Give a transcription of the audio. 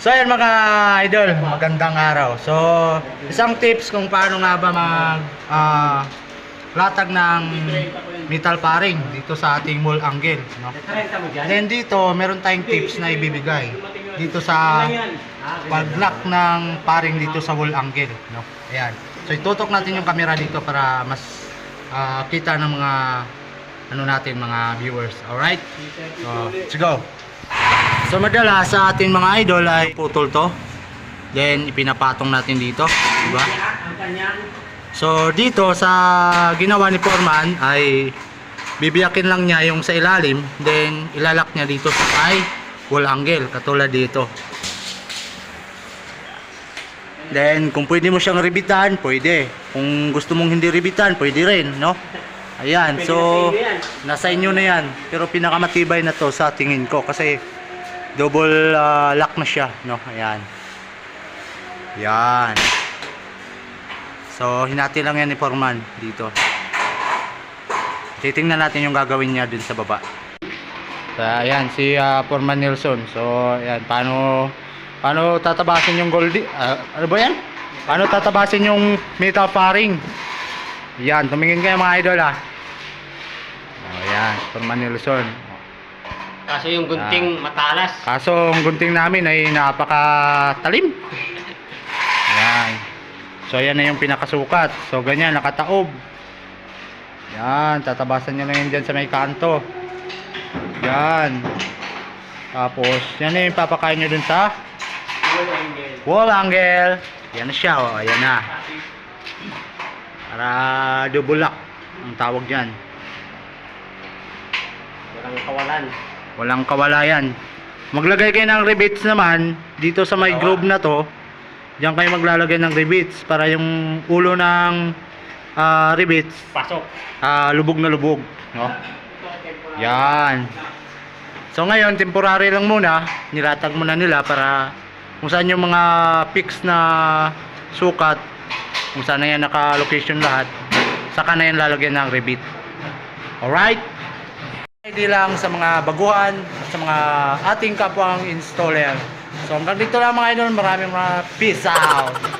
So ayan mga idol, magandang araw. So isang tips kung paano nga ba mag ah, latag ng metal paring dito sa ating mall angle. No? Then dito, meron tayong tips na ibibigay dito sa pag-lock ng paring dito sa wall angle. No? Ayan. So itutok natin yung camera dito para mas ah, kita ng mga ano natin mga viewers. Alright? So, let's go. So madalas sa ating mga idol ay putol to. Then ipinapatong natin dito, di ba? So dito sa ginawa ni Foreman ay bibiyakin lang niya yung sa ilalim, then ilalak niya dito sa ay wall angle katulad dito. Then kung pwede mo siyang ribitan, pwede. Kung gusto mong hindi ribitan, pwede rin, no? Ayan, so nasa inyo na yan. Pero pinakamatibay na to sa tingin ko kasi double ah, lock na siya, no? Ayan. Yan. So, hinati lang yan ni Foreman dito. Titingnan natin yung gagawin niya dun sa baba. So, ayan, si ah, Foreman Nelson. So, ayan, paano paano tatabasin yung goldie? ah, ano ba yan? Paano tatabasin yung metal paring? Yan, tumingin kayo mga idol. Oh, ayan, Foreman Nelson. Kaso yung gunting matalas. Kaso ang gunting namin ay napakatalim. Yan. So ayan na yung pinakasukat. So ganyan, nakataob. Yan, tatabasan nyo lang yun dyan sa may kanto. Yan. Tapos, yan na yung papakain nyo dun sa wall angle. Yan na siya, oh. Ayan na. Para double lock. Ang tawag dyan. Walang kawalan. Walang kawalayan. Maglagay kayo ng rivets naman dito sa may groove na to. Diyan kayo maglalagay ng rivets para yung ulo ng ah, rivets Pasok. ah, lubog na lubog, no? Yan. So ngayon, temporary lang muna, nilatag muna nila para kung saan yung mga fix na sukat, kung saan na yan naka-location lahat, saka na yan lalagyan ng rivet. Alright? Hindi lang sa mga baguhan sa mga ating kapwang installer. So hanggang dito lang mga idol, maraming mga peace out!